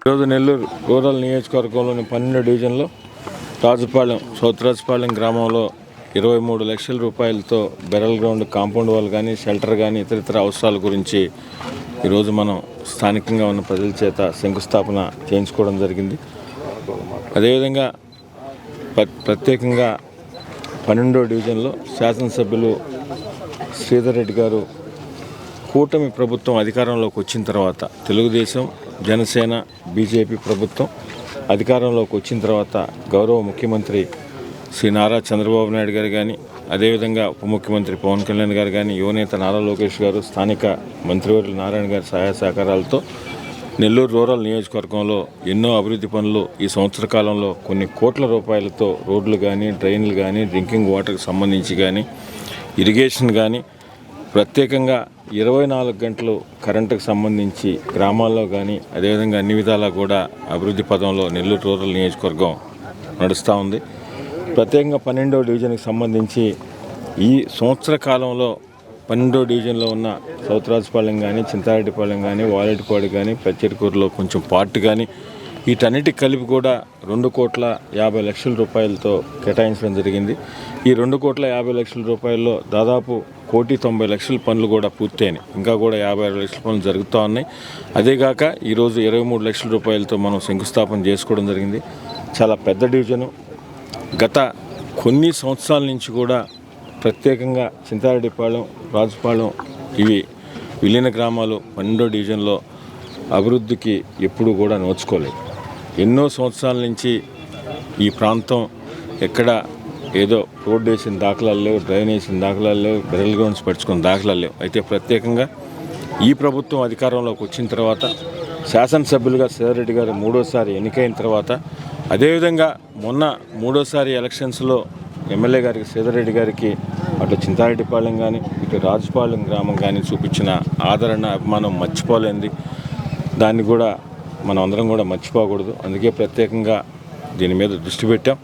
ఈరోజు నెల్లూరు రూరల్ నియోజకవర్గంలోని పన్నెండు డివిజన్లో రాజుపాలెం సౌత్రాజుపాలెం గ్రామంలో ఇరవై మూడు లక్షల రూపాయలతో బెరల్ గ్రౌండ్ కాంపౌండ్ వాల్ కానీ షెల్టర్ కానీ ఇతరితర అవసరాల గురించి ఈరోజు మనం స్థానికంగా ఉన్న ప్రజల చేత శంకుస్థాపన చేయించుకోవడం జరిగింది. అదేవిధంగా ప్ర- ప్రత్యేకంగా పన్నెండో డివిజన్లో శాసనసభ్యులు శ్రీధర్ రెడ్డి గారు కూటమి ప్రభుత్వం అధికారంలోకి వచ్చిన తర్వాత తెలుగుదేశం జనసేన బీజేపీ ప్రభుత్వం అధికారంలోకి వచ్చిన తర్వాత గౌరవ ముఖ్యమంత్రి శ్రీ నారా చంద్రబాబు నాయుడు గారు కానీ అదేవిధంగా ఉప ముఖ్యమంత్రి పవన్ కళ్యాణ్ గారు కానీ యువనేత నారా లోకేష్ గారు స్థానిక మంత్రివర్యులు నారాయణ గారి సహాయ సహకారాలతో నెల్లూరు రూరల్ నియోజకవర్గంలో ఎన్నో అభివృద్ధి పనులు ఈ సంవత్సర కాలంలో కొన్ని కోట్ల రూపాయలతో రోడ్లు కానీ డ్రైన్లు కానీ డ్రింకింగ్ వాటర్కి సంబంధించి కానీ ఇరిగేషన్ కానీ ప్రత్యేకంగా ఇరవై నాలుగు గంటలు కరెంటుకు సంబంధించి గ్రామాల్లో కానీ అదేవిధంగా అన్ని విధాలా కూడా అభివృద్ధి పదంలో నెల్లూరు రూరల్ నియోజకవర్గం నడుస్తూ ఉంది. ప్రత్యేకంగా పన్నెండో డివిజన్కి సంబంధించి ఈ సంవత్సర కాలంలో పన్నెండో డివిజన్లో ఉన్న సౌత్రాజపాలెం కానీ చింతారెడ్డిపాలెం కానీ వాలెటిపాడు కానీ పచ్చరికూరులో కొంచెం పార్ట్ కానీ వీటన్నిటి కలిపి కూడా రెండు కోట్ల యాభై లక్షల రూపాయలతో కేటాయించడం జరిగింది. ఈ రెండు కోట్ల యాభై లక్షల రూపాయల్లో దాదాపు కోటి తొంభై లక్షల పనులు కూడా పూర్తయినాయి. ఇంకా కూడా యాభై ఆరు లక్షల పనులు జరుగుతూ ఉన్నాయి. అదేగాక ఈరోజు ఇరవై మూడు లక్షల రూపాయలతో మనం శంకుస్థాపన చేసుకోవడం జరిగింది. చాలా పెద్ద డివిజను. గత కొన్ని సంవత్సరాల నుంచి కూడా ప్రత్యేకంగా చింతారెడ్డిపాళెం రాజుపాళెం ఇవి విలీన గ్రామాలు పన్నెండో డివిజన్లో అభివృద్ధికి ఎప్పుడూ కూడా నోచుకోలేదు. ఎన్నో సంవత్సరాల నుంచి ఈ ప్రాంతం ఎక్కడ ఏదో రోడ్డు వేసిన దాఖలాలు లేవు డ్రైన్ వేసిన దాఖలాలు లేవు బెరల్ గ్రౌండ్స్ పరుచుకున్న దాఖలాలు లేవు. అయితే ప్రత్యేకంగా ఈ ప్రభుత్వం అధికారంలోకి వచ్చిన తర్వాత శాసనసభ్యులుగా సేదరెడ్డి గారు మూడోసారి ఎన్నికైన తర్వాత అదేవిధంగా మొన్న మూడోసారి ఎలక్షన్స్లో ఎమ్మెల్యే గారికి సేదరెడ్డి గారికి అటు చింతారెడ్డిపాలెం కానీ ఇటు రాజుపాలెం గ్రామం కానీ చూపించిన ఆదరణ అభిమానం మర్చిపోలేంది దాన్ని కూడా మనం అందరం కూడా మర్చిపోకూడదు. అందుకే ప్రత్యేకంగా దీని మీద దృష్టి పెట్టాం.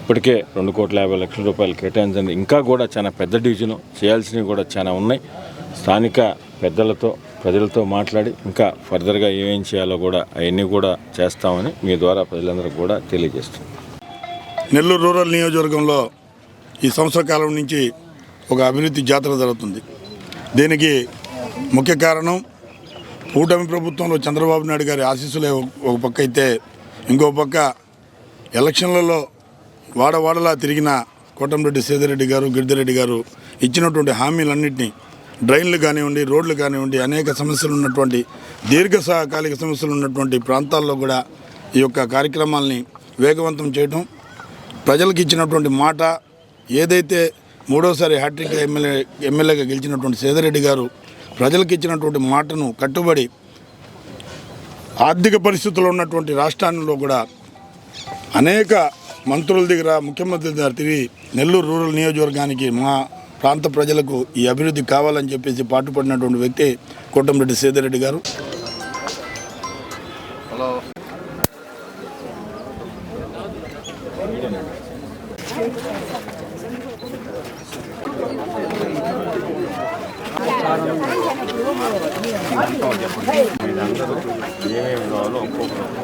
ఇప్పటికే రెండు కోట్ల యాభై లక్షల రూపాయలు కేటాయించండి. ఇంకా కూడా చాలా పెద్ద డివిజను చేయాల్సినవి కూడా చాలా ఉన్నాయి. స్థానిక పెద్దలతో ప్రజలతో మాట్లాడి ఇంకా ఫర్దర్గా ఏమేం చేయాలో కూడా అవన్నీ కూడా చేస్తామని మీ ద్వారా ప్రజలందరికీ కూడా తెలియజేస్తాం నెల్లూరు రూరల్ నియోజకవర్గంలో ఈ సంవత్సర కాలం నుంచి ఒక అభివృద్ధి జాతర జరుగుతుంది. దీనికి ముఖ్య కారణం కూటమి ప్రభుత్వంలో చంద్రబాబు నాయుడు గారి ఆశీస్సులే ఒక- పక్క అయితే ఇంకో పక్క ఎలక్షన్లలో వాడవాడలా తిరిగిన కోటంరెడ్డి సేదిరెడ్డి గారు గిరిధిరెడ్డి గారు ఇచ్చినటువంటి హామీలన్నింటినీ డ్రైన్లు కానివ్వండి రోడ్లు కానివ్వండి అనేక సమస్యలు ఉన్నటువంటి దీర్ఘకాలిక సమస్యలు ఉన్నటువంటి ప్రాంతాల్లో కూడా ఈ యొక్క కార్యక్రమాల్ని వేగవంతం చేయటం ప్రజలకు ఇచ్చినటువంటి మాట ఏదైతే మూడోసారి హ్యాట్రిక్ ఎమ్మెల్యే ఎమ్మెల్యేగా గెలిచినటువంటి సేదరెడ్డి గారు ప్రజలకు ఇచ్చినటువంటి మాటను కట్టుబడి ఆర్థిక పరిస్థితుల్లో ఉన్నటువంటి రాష్ట్రాల్లో కూడా అనేక మంత్రుల దగ్గర ముఖ్యమంత్రి దగ్గర తిరిగి నెల్లూరు రూరల్ నియోజకవర్గానికి మా ప్రాంత ప్రజలకు ఈ అభివృద్ధి కావాలని చెప్పేసి పాటుపడినటువంటి వ్యక్తి కోటంరెడ్డి సేదరెడ్డి గారు. 到两个都因为我落。